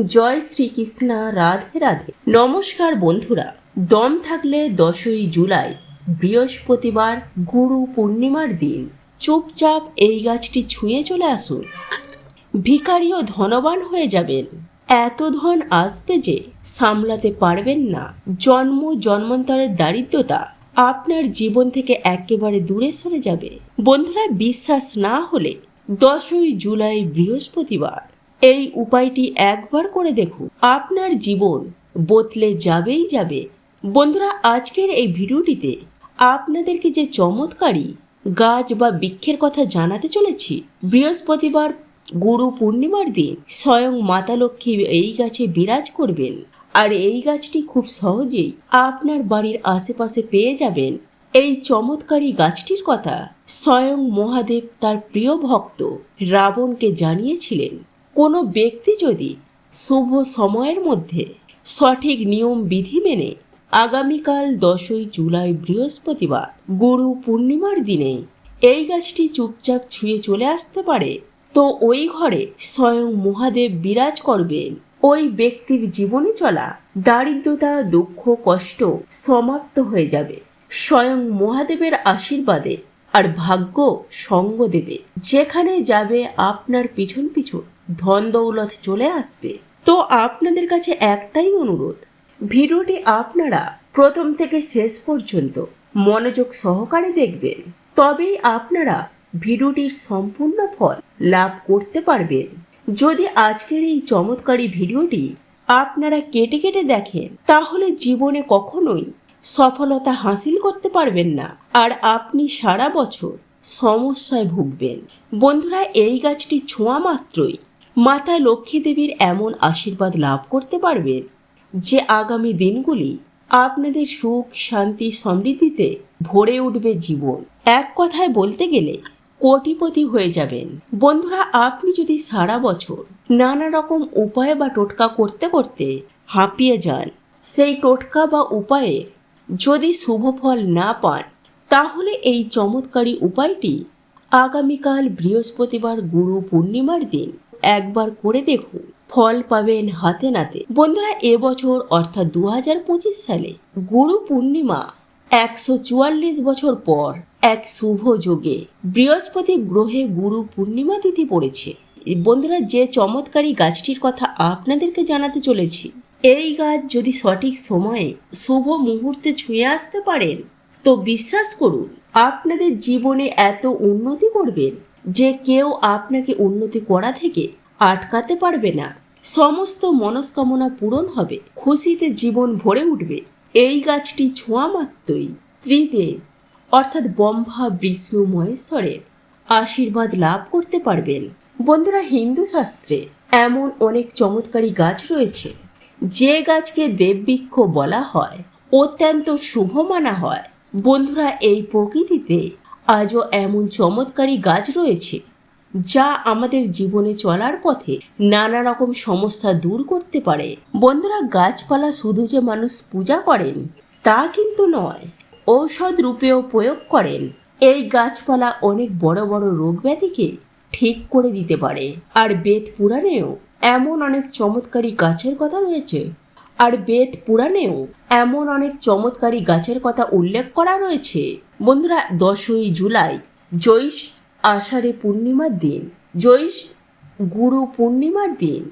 জয় শ্রীকৃষ্ণ, রাধে রাধে। নমস্কার বন্ধুরা, দম থাকলে দশই জুলাই, বৃহস্পতিবার গুরু পূর্ণিমার দিন। চুপচাপ এই গাছটি ছুঁয়ে চলে আসুন। ভিখারিও ধনবান হয়ে যাবেন। এত ধন আসবে যে সামলাতে পারবেন না। জন্ম, জন্মান্তরের দারিদ্রতা আপনার জীবন থেকে একেবারে দূরে সরে যাবে। বন্ধুরা, বিশ্বাস না হলে দশই জুলাই, বৃহস্পতিবার এই উপায়টি একবার করে দেখুন। আপনার জীবন বদলে যাবেই যাবে। বন্ধুরা, আজকের এই ভিডিওটিতে আপনাদেরকে যে চমৎকারী গাছ বা বৃক্ষের কথা জানাতে চলেছি, বৃহস্পতিবার গুরু পূর্ণিমার দিন স্বয়ং মাতা লক্ষ্মী এই গাছে বিরাজ করবেন। আর এই গাছটি খুব সহজেই আপনার বাড়ির আশেপাশে পেয়ে যাবেন। এই চমৎকারী গাছটির কথা স্বয়ং মহাদেব তার প্রিয় ভক্ত রাবণকে জানিয়েছিলেন। কোনো ব্যক্তি যদি শুভ সময়ের মধ্যে সঠিক নিয়ম বিধি মেনে আগামীকাল দশই জুলাই বৃহস্পতিবার গুরু পূর্ণিমার দিনে এই গাছটি চুপচাপ ছুঁয়ে চলে আসতে পারে, তো ওই ঘরে স্বয়ং মহাদেব বিরাজ করবেন। ওই ব্যক্তির জীবনে চলা দারিদ্রতা, দুঃখ, কষ্ট সমাপ্ত হয়ে যাবে। স্বয়ং মহাদেবের আশীর্বাদে আর ভাগ্য সঙ্গ দেবে। যেখানে যাবে আপনার পিছন পিছন। ধন দৌলত চলে আসবে। তো আপনাদের কাছে একটাই অনুরোধ, ভিডিওটি আপনারা প্রথম থেকে শেষ পর্যন্ত মনোযোগ সহকারে দেখবেন। তবেই আপনারা ভিডিওটির সম্পূর্ণ ফল লাভ করতে পারবেন। যদি আজকের এই চমৎকারী ভিডিওটি আপনারা কেটে কেটে দেখেন, তাহলে জীবনে কখনোই সফলতা হাসিল করতে পারবেন না আর আপনি সারা বছর সমস্যায় ভুগবেন। বন্ধুরা, এই গাছটি ছোঁয়া মাত্রই মাতা লক্ষ্মী দেবীর এমন আশীর্বাদ লাভ করতে পারবেন যে আগামী দিনগুলি আপনাদের সুখ, শান্তি, সমৃদ্ধিতে ভরে উঠবে জীবন। এক কথায় বলতে গেলে কোটিপতি হয়ে যাবেন। বন্ধুরা, আপনি যদি সারা বছর নানা রকম উপায় বা টোটকা করতে করতে হাঁপিয়ে যান, সেই টোটকা বা উপায়ে যদি শুভ ফল না পান, তাহলে এই চমৎকারী উপায়টি আগামীকাল বৃহস্পতিবার গুরু পূর্ণিমার দিন একবার করে দেখুন। ফল পাবেন হাতে নাতে। বন্ধুরা, এবছর অর্থাৎ দু হাজার পঁচিশ সালে গুরু পূর্ণিমা একশো চুয়াল্লিশ বছর পর এক শুভ যোগে বৃহস্পতি গ্রহে গুরু পূর্ণিমা তিথি পড়েছে। বন্ধুরা, যে চমৎকারী গাছটির কথা আপনাদেরকে জানাতে চলেছি, এই গাছ যদি সঠিক সময়ে শুভ মুহূর্তে ছুঁয়ে আসতে পারেন, তো বিশ্বাস করুন, আপনাদের জীবনে এত উন্নতি করবেন। যে কেউ আপনাকে উন্নতি করা থেকে আটকাতে পারবে না। সমস্ত মনস্কামনা পূরণ হবে। খুশিতে জীবন ভরে উঠবে। এই গাছটি ছোঁয়া মাত্রই ত্রিদেব, অর্থাৎ ব্রহ্মা, বিষ্ণু, মহেশ্বরের আশীর্বাদ লাভ করতে পারবেন। বন্ধুরা, হিন্দু শাস্ত্রে এমন অনেক চমৎকারী গাছ রয়েছে। যে গাছকে দেববৃক্ষ বলা হয়, অত্যন্ত শুভ মানা হয়। বন্ধুরা, এই প্রকৃতিতে আজও এমন চমৎকারী গাছ রয়েছে যা আমাদের জীবনে চলার পথে নানা রকম সমস্যা দূর করতে পারে। বন্ধুরা, গাছপালা শুধু যে মানুষ পূজা করেন, তা কিন্তু নয়, ঔষধ রূপেও প্রয়োগ করেন। এই গাছপালা অনেক বড় বড় রোগ ব্যাধিকে ঠিক করে দিতে পারে। আর বেদ পুরাণেও এমন অনেক চমৎকারী গাছের কথা রয়েছে। আর বেদ পুরাণেও এমন অনেক চমৎকারী গাছের কথা উল্লেখ করা রয়েছে। বন্ধুরা, দশই জুলাই জৈশ আষাঢ়ে পূর্ণিমার দিন। জৈশ গুরু পূর্ণিমার দিন।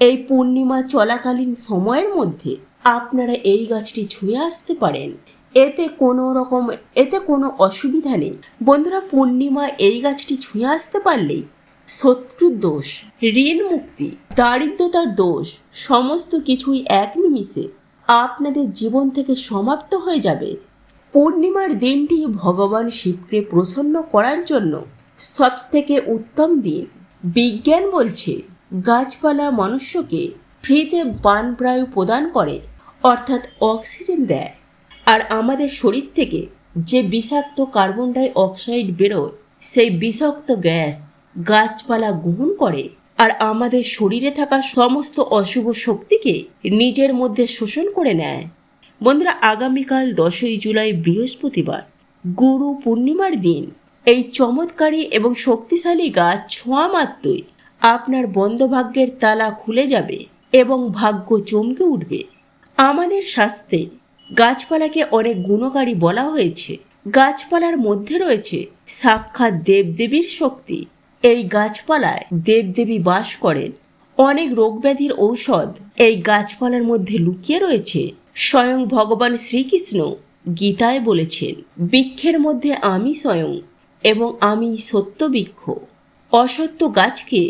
এই পূর্ণিমা চলাকালীন সময়ের মধ্যে আপনারা এই গাছটি ছুঁয়ে আসতে পারেন। এতে কোনো রকম, এতে কোনো অসুবিধা নেই। বন্ধুরা, পূর্ণিমা এই গাছটি ছুঁয়ে আসতে পারলেই শত্রুর দোষ, ঋণ মুক্তি, দারিদ্রতার দোষ, সমস্ত কিছুই এক নিমিষে আপনাদের জীবন থেকে সমাপ্ত হয়ে যাবে। পূর্ণিমার দিনটি ভগবান শিবকে প্রসন্ন করার জন্য সব থেকে উত্তম দিন। বিজ্ঞান বলছে, গাছপালা মনুষ্যকে ফ্রিতে প্রাণবায়ু প্রদান করে, অর্থাৎ অক্সিজেন দেয়। আর আমাদের শরীর থেকে যে বিষাক্ত কার্বন ডাই অক্সাইড বেরোয়, সেই বিষাক্ত গ্যাস গাছপালা গ্রহণ করে। আর আমাদের শরীরে থাকা সমস্ত অশুভ শক্তিকে নিজের মধ্যে শোষণ করে নেয়। বন্ধুরা, আগামীকাল দশই জুলাই বৃহস্পতিবার, গুরু পূর্ণিমার দিন। এই চমৎকারী এবং শক্তিশালী গাছ ছোঁয়া মাত্রই আপনার বন্ধভাগ্যের তালা খুলে যাবে এবং ভাগ্য চমকে উঠবে। আমাদের শাস্ত্রে গাছপালাকে অনেক গুণকারী বলা হয়েছে। গাছপালার মধ্যে রয়েছে সাক্ষাৎ দেবদেবীর শক্তি। এই গাছপালায় দেবদেবী বাস করেন। অনেক রোগব্যাধির ঔষধ এই গাছপালার মধ্যে লুকিয়ে রয়েছে। স্বয়ং ভগবান শ্রীকৃষ্ণ গীতায় বলেছেন, বৃক্ষের মধ্যে আমি স্বয়ং এবং আমি সত্য বৃক্ষ। অসত্য গাছকে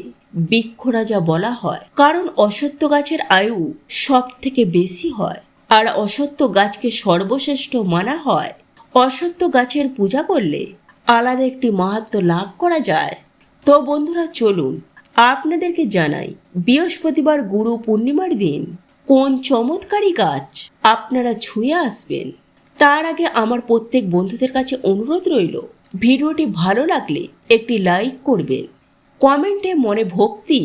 বৃক্ষরাজা বলা হয়। কারণ অসত্য গাছের আয়ু সব থেকে বেশি হয়, আর অসত্য গাছকে সর্বশ্রেষ্ঠ মানা হয়। অসত্য গাছের পূজা করলে আলাদা একটি মাহাত্ম লাভ করা যায়। তো বন্ধুরা, চলুন আপনাদেরকে জানাই বৃহস্পতিবার গুরু পূর্ণিমার দিন। কোন চমৎকারী গাছ আপনারা ছুঁয়ে আসবেন? তার আগে আমার প্রত্যেক বন্ধুদের কাছে অনুরোধ রইল, ভিডিওটি ভালো লাগলে একটি লাইক করবেন। কমেন্টে মনে ভক্তি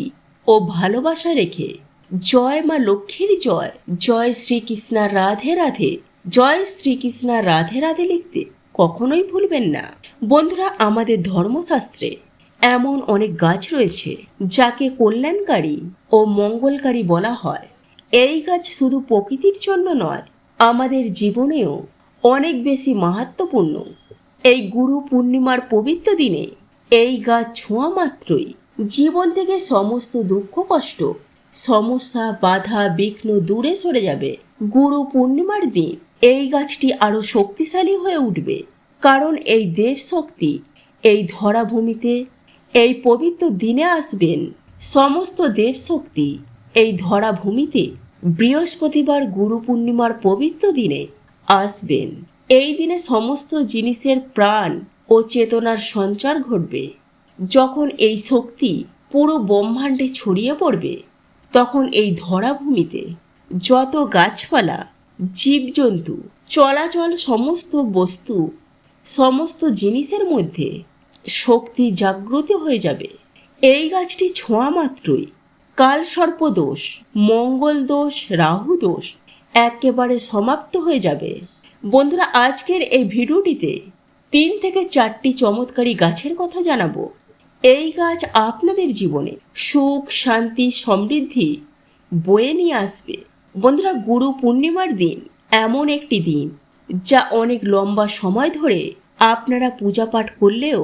ও ভালোবাসা রেখে জয় মা লক্ষ্মীর জয় জয় শ্রীকৃষ্ণা রাধে রাধে, জয় শ্রীকৃষ্ণা রাধে রাধে লিখতে কখনোই ভুলবেন না। বন্ধুরা, আমাদের ধর্মশাস্ত্রে এমন অনেক গাছ রয়েছে যাকে কল্যাণকারী ও মঙ্গলকারী বলা হয়। এই গাছ শুধু প্রকৃতির জন্য নয়, আমাদের জীবনেও অনেক বেশি মাহাত্মপূর্ণ এই গুরু পূর্ণিমার পবিত্র দিনে এই গাছ ছোঁয়া মাত্রই জীবন থেকে সমস্ত দুঃখ, কষ্ট, সমস্যা, বাধা, বিঘ্ন দূরে সরে যাবে। গুরু পূর্ণিমার দিন এই গাছটি আরও শক্তিশালী হয়ে উঠবে, কারণ এই দেব শক্তি এই ধরাভূমিতে, এই পবিত্র দিনে আসবেন। সমস্ত দেব শক্তি এই ধরাভূমিতে বৃহস্পতিবার গুরু পূর্ণিমার পবিত্র দিনে আসবেন। এই দিনে সমস্ত জিনিসের প্রাণ ও চেতনার সঞ্চার ঘটবে। যখন এই শক্তি পুরো ব্রহ্মাণ্ডে ছড়িয়ে পড়বে, তখন এই ধরাভূমিতে যত গাছপালা, জীবজন্তু, চলাচল সমস্ত বস্তু, সমস্ত জিনিসের মধ্যে শক্তি জাগ্রত হয়ে যাবে। এই গাছটি ছোঁয়া মাত্রই কাল সর্পদোষ মঙ্গল দোষ রাহু দোষ একেবারে সমাপ্ত হয়ে যাবে। বন্ধুরা, আজকের এই ভিডিওটিতে তিন থেকে চারটি চমৎকারী গাছের কথা জানাব। এই গাছ আপনাদের জীবনে সুখ, শান্তি, সমৃদ্ধি বয়ে নিয়ে আসবে। বন্ধুরা, গুরু পূর্ণিমার দিন এমন একটি দিন যা অনেক লম্বা সময় ধরে আপনারা পূজা পাঠ করলেও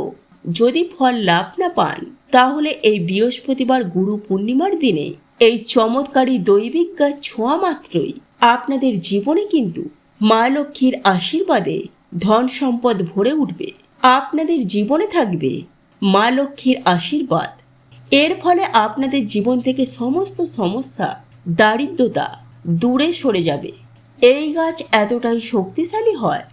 যদি ফল লাভ না পান তাহলে এই বৃহস্পতিবার গুরু পূর্ণিমার দিনে এই চমৎকারী দৈবিক গাছ ছোঁয়া মাত্রই আপনাদের জীবনে কিন্তু মা লক্ষ্মীর আশীর্বাদে ধন সম্পদ ভরে উঠবে। আপনাদের জীবনে থাকবে মা লক্ষ্মীর আশীর্বাদ। এর ফলে আপনাদের জীবন থেকে সমস্ত সমস্যা, দারিদ্রতা দূরে সরে যাবে। এই গাছ এতটাই শক্তিশালী হয়,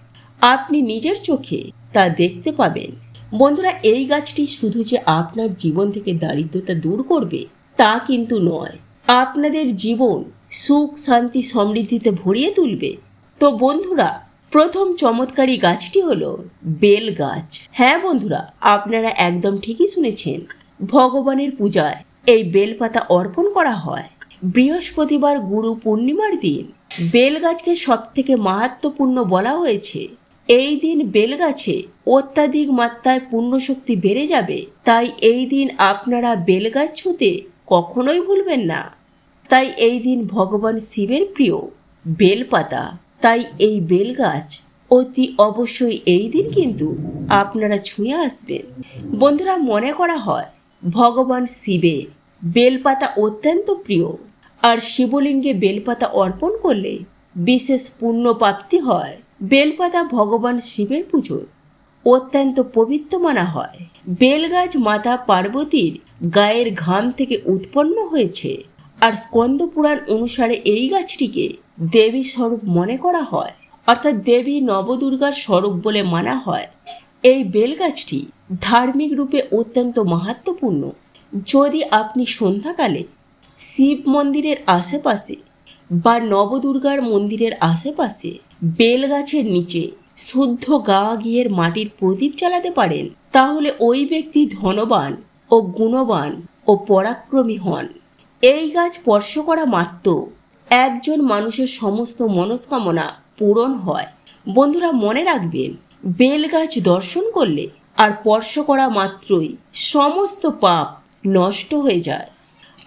আপনি নিজের চোখে তা দেখতে পাবেন। বন্ধুরা, এই গাছটি শুধু যে আপনার জীবন থেকে দারিদ্রতা দূর করবে, তা কিন্তু নয়। আপনাদের জীবন সুখ, শান্তি, সমৃদ্ধিতে ভরিয়ে তুলবে। তো বন্ধুরা, প্রথম চমৎকারী গাছটি হলো বেল গাছ। হ্যাঁ বন্ধুরা, আপনারা একদম ঠিকই শুনেছেন, ভগবানের পূজায় এই বেলপাতা অর্পণ করা হয়। বৃহস্পতিবার গুরু পূর্ণিমার দিন বেল গাছকে সব থেকে মাহাত্মপূর্ণ বলা হয়েছে। এই দিন বেলগাছে অত্যাধিক মাত্রায় পুণ্যশক্তি বেড়ে যাবে। তাই এই দিন আপনারা বেলগাছ ছুঁতে কখনোই ভুলবেন না। তাই এই দিন ভগবান শিবের প্রিয়, বেলপাতা। তাই এই বেলগাছ অতি অবশ্যই এই দিন কিন্তু আপনারা ছুঁয়ে আসবেন। বন্ধুরা, মনে করা হয়, ভগবান শিবের বেলপাতা অত্যন্ত প্রিয়। আর শিবলিঙ্গে বেলপাতা অর্পণ করলে বিশেষ পুণ্য প্রাপ্তি হয়। বেলপাতা ভগবান শিবের পুজোর অত্যন্ত পবিত্র মানা হয়। বেলগাছ মাতা পার্বতীর গায়ের ঘাম থেকে উৎপন্ন হয়েছে। আর স্কন্দ পুরাণ অনুসারে এই গাছটিকে দেবী স্বরূপ মনে করা হয়। অর্থাৎ দেবী নবদুর্গার স্বরূপ বলে মানা হয়। এই বেলগাছটি ধার্মিক রূপে অত্যন্ত মাহাত্মপূর্ণ যদি আপনি সন্ধ্যাকালে শিব মন্দিরের আশেপাশে বা নবদুর্গার মন্দিরের আশেপাশে বেলগাছের নিচে শুদ্ধ গা গিয়ের মাটির প্রদীপ চালাতে পারেন, তাহলে ওই ব্যক্তি ধনবান ও গুণবান ও পরাক্রমী হন। এই গাছ স্পর্শ করা মাত্র একজন মানুষের সমস্ত মনস্কামনা পূরণ হয়। বন্ধুরা, মনে রাখবেন বেল গাছ দর্শন করলে আর স্পর্শ করা মাত্রই সমস্ত পাপ নষ্ট হয়ে যায়।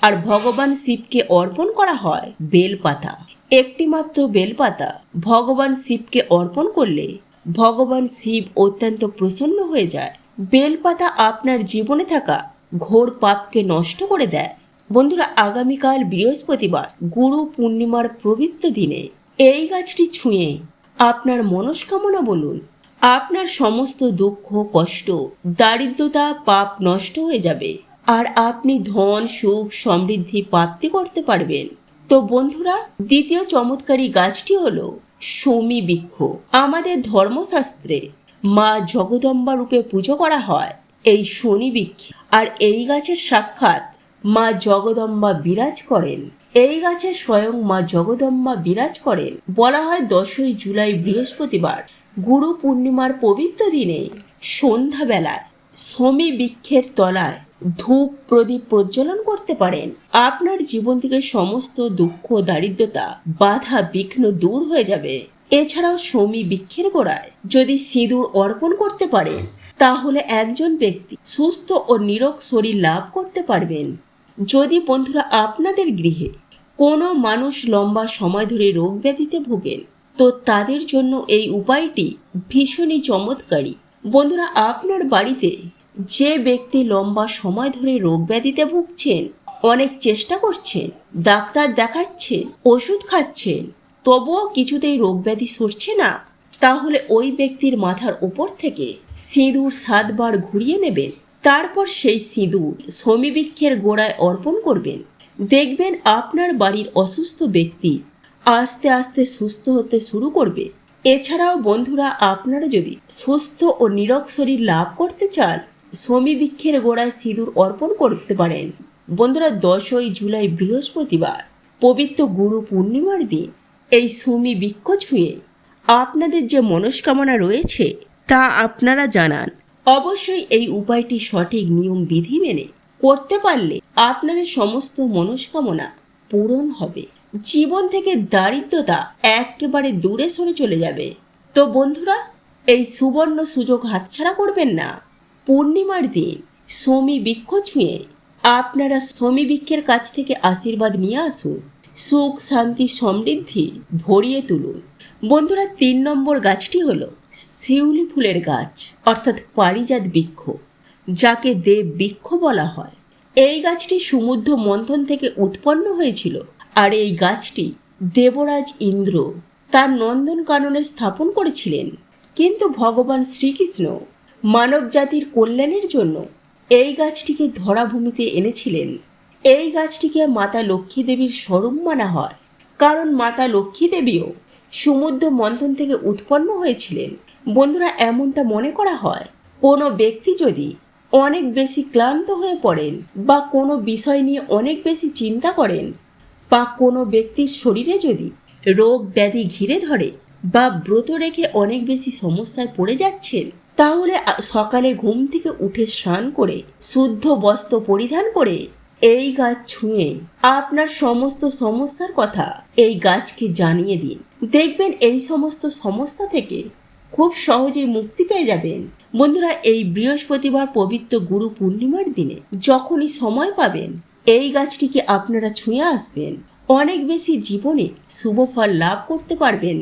আর ভগবান শিবকে অর্পণ করা হয় বেলপাতা। একটি মাত্র বেলপাতা ভগবান শিবকে অর্পণ করলে ভগবান শিব অত্যন্ত প্রসন্ন হয়ে যায়। বেলপাতা আপনার জীবনে থাকা ঘোর পাপকে নষ্ট করে দেয়। বন্ধুরা, আগামীকাল বৃহস্পতিবার গুরু পূর্ণিমার পবিত্র দিনে এই গাছটি ছুঁয়ে আপনার মনস্কামনা বলুন, আপনার সমস্ত দুঃখ, কষ্ট, দারিদ্রতা, পাপ নষ্ট হয়ে যাবে। আর আপনি ধন, সুখ, সমৃদ্ধি প্রাপ্তি করতে পারবেন। তো বন্ধুরা, দ্বিতীয় চমৎকারী গাছটি হলো সৌমি বৃক্ষ। আমাদের ধর্মশাস্ত্রে মা জগদম্বা রূপে পুজো করা হয় এই শনি বৃক্ষ। আর এই গাছের সাক্ষাৎ মা জগদম্বা বিরাজ করেন। এই গাছে স্বয়ং মা জগদম্বা বিরাজ করেন। বলা হয় দশই জুলাই বৃহস্পতিবার, গুরু পূর্ণিমার পবিত্র দিনে সন্ধ্যাবেলায়। সমী বৃক্ষের তলায় ধূপ প্রদীপ প্রজ্বলন করতে পারেন। আপনার জীবন থেকে সমস্ত দুঃখ, দারিদ্রতা, বাধা, বিঘ্ন দূর হয়ে যাবে। এছাড়াও সমী বৃক্ষের গোড়ায় যদি সিঁদুর অর্পণ করতে পারেন, তাহলে একজন ব্যক্তি সুস্থ ও নিরোগ শরীর লাভ করতে পারবেন। যদি বন্ধুরা আপনাদের গৃহে কোনো মানুষ লম্বা সময় ধরে রোগ ব্যাধিতে ভোগেন, তো তাদের জন্য এই উপায়টি ভীষণই চমৎকারী। বন্ধুরা, আপনার বাড়িতে যে ব্যক্তি লম্বা সময় ধরে রোগ ব্যাধিতে ভুগছেন অনেক চেষ্টা করছেন ডাক্তার দেখাচ্ছেন ওষুধ খাচ্ছেন তবুও কিছুতেই রোগ ব্যাধি সরছে না, তাহলে ওই ব্যক্তির মাথার উপর থেকে সিঁদুর সাতবার ঘুরিয়ে নেবেন তারপর সেই সিঁদুর সমীবৃক্ষের গোড়ায় অর্পণ করবেন। দেখবেন আপনার বাড়ির অসুস্থ ব্যক্তি আস্তে আস্তে সুস্থ হতে শুরু করবে। এছাড়াও বন্ধুরা, আপনারা যদি সুস্থ ও নিরোগ শরীর লাভ করতে চান সমীবৃক্ষের গোড়ায় সিঁদুর অর্পণ করতে পারেন। বন্ধুরা, দশই জুলাই বৃহস্পতিবার, পবিত্র গুরু পূর্ণিমার দিন। এই সুমি বৃক্ষ ছুঁয়ে আপনাদের যে মনস্কামনা রয়েছে, তা আপনারা জানান। অবশ্যই এই উপায়টি সঠিক নিয়ম, বিধি মেনে করতে পারলে আপনাদের সমস্ত মনস্কামনা পূরণ হবে। জীবন থেকে দারিদ্রতা একেবারে দূরে সরে চলে যাবে। তো বন্ধুরা, এই সুবর্ণ সুযোগ হাতছাড়া করবেন না। পূর্ণিমার দিন সমী বৃক্ষ ছুঁয়ে আপনারা সমী বৃক্ষের কাছ থেকে আশীর্বাদ নিয়ে আসুন। সুখ, শান্তি, সমৃদ্ধি ভরিয়ে তুলুন। বন্ধুরা, তিন নম্বর গাছটি হল শিউলি ফুলের গাছ, অর্থাৎ পারিজাত বৃক্ষ যাকে দেব বৃক্ষ বলা হয়। এই গাছটি সমুদ্র মন্থন থেকে উৎপন্ন হয়েছিল আর এই গাছটি দেবরাজ ইন্দ্র তার নন্দন কাননে স্থাপন করেছিলেন। কিন্তু ভগবান শ্রীকৃষ্ণ মানব জাতির কল্যাণের জন্য এই গাছটিকে ধরাভূমিতে এনেছিলেন। এই গাছটিকে মাতা লক্ষ্মী দেবীর স্বরূপ মানা হয়। কারণ মাতা লক্ষ্মী দেবীও সমুদ্র মন্থন থেকে উৎপন্ন হয়েছিলেন। বন্ধুরা, এমনটা মনে করা হয়, কোনো ব্যক্তি যদি অনেক বেশি ক্লান্ত হয়ে পড়েন বা কোনো বিষয় নিয়ে অনেক বেশি চিন্তা করেন বা কোনো ব্যক্তির শরীরে যদি রোগ ব্যাধি ঘিরে ধরে বা ব্রত রেখে অনেক বেশি সমস্যায় পড়ে যাচ্ছেন তাহলে সকালে ঘুম থেকে উঠে স্নান করে, শুদ্ধ বস্ত্র পরিধান করে এই গাছ ছুঁয়ে আপনার সমস্ত সমস্যার কথা এই গাছকে জানিয়ে দিন। দেখবেন এই সমস্ত সমস্যা থেকে খুব সহজেই মুক্তি পেয়ে যাবেন। বন্ধুরা, এই বৃহস্পতিবার পবিত্র গুরু পূর্ণিমার দিনে যখনই সময় পাবেন, এই গাছটিকে আপনারা ছুঁয়ে আসবেন। অনেক বেশি জীবনে শুভ ফল লাভ করতে পারবেন।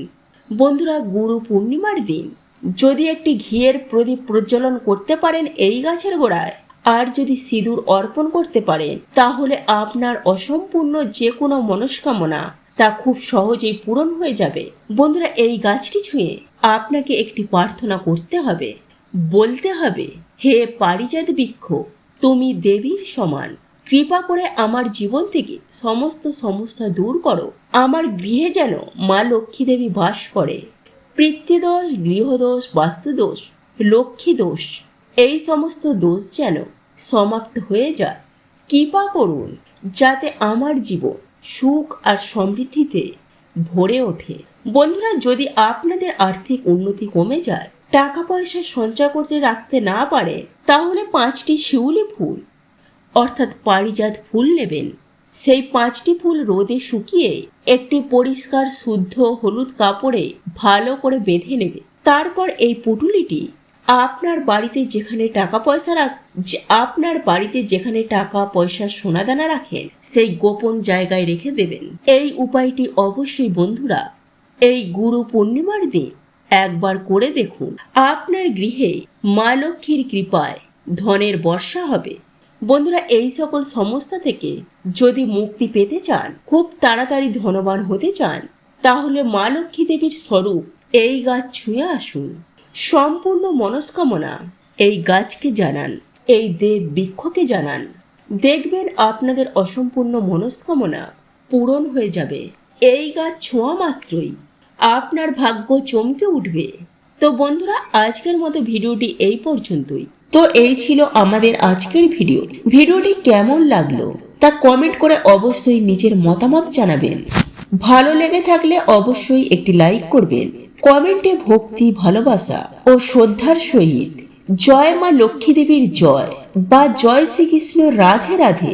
বন্ধুরা, গুরু পূর্ণিমার দিন যদি একটি ঘিয়ের প্রদীপ প্রজ্বলন করতে পারেন এই গাছের গোড়ায়, আর যদি সিঁদুর অর্পণ করতে পারেন, তাহলে আপনার অসম্পূর্ণ যে কোনো মনস্কামনা তা খুব সহজেই পূরণ হয়ে যাবে। বন্ধুরা, এই গাছটি ছুঁয়ে আপনাকে একটি প্রার্থনা করতে হবে। বলতে হবে, হে পারিজাত বৃক্ষ, তুমি দেবীর সমান। কৃপা করে আমার জীবন থেকে সমস্ত সমস্যা দূর করো। আমার গৃহে যেন মা লক্ষ্মী দেবী বাস করে। পিতৃদোষ গৃহদোষ, বাস্তুদোষ লক্ষ্মী দোষ এই সমস্ত দোষ যেন সমাপ্ত হয়ে যায়। কৃপা করুন যাতে আমার জীবন সুখ আর সমৃদ্ধিতে ভরে ওঠে। বন্ধুরা, যদি আপনাদের আর্থিক উন্নতি কমে যায় টাকা পয়সা সঞ্চয় করতে রাখতে না পারে, তাহলে পাঁচটি শিউলি ফুল, অর্থাৎ পারিজাত ফুল নেবেন। সেই পাঁচটি ফুল রোদে শুকিয়ে একটি পরিষ্কার, শুদ্ধ হলুদ কাপড়ে ভালো করে বেঁধে নেবে। তারপর এই পুটুলিটি আপনার বাড়িতে যেখানে টাকা পয়সা রাখ আপনার বাড়িতে যেখানে টাকা পয়সা সোনাদানা রাখেন, সেই গোপন জায়গায় রেখে দেবেন। এই উপায়টি অবশ্যই বন্ধুরা, এই গুরু পূর্ণিমার দিন একবার করে দেখুন। আপনার গৃহে মা লক্ষ্মীর কৃপায় ধনের বর্ষা হবে। বন্ধুরা, এই সকল সমস্যা থেকে যদি মুক্তি পেতে চান, খুব তাড়াতাড়ি ধনবান হতে চান, তাহলে মা লক্ষ্মী দেবীর স্বরূপ এই গাছ ছুঁয়ে আসুন। সম্পূর্ণ মনস্কামনা এই গাছকে জানান, এই দেব বৃক্ষকে জানান। দেখবেন আপনাদের অসম্পূর্ণ মনস্কামনা পূরণ হয়ে যাবে। এই গাছ ছোঁয়া মাত্রই আপনার ভাগ্য চমকে উঠবে। তো বন্ধুরা, আজকের মতো ভিডিওটি এই পর্যন্তই। তো এই ছিল আমাদের আজকের ভিডিও। ভিডিওটি কেমন লাগল তা কমেন্ট করে অবশ্যই নিজের মতামত জানাবেন। ভালো লেগে থাকলে অবশ্যই একটি লাইক করবেন। কমেন্টে ভক্তি, ভালোবাসা ও শ্রদ্ধার সহিত। জয় মা লক্ষ্মী দেবীর জয় বা জয় শ্রীকৃষ্ণ রাধে রাধে।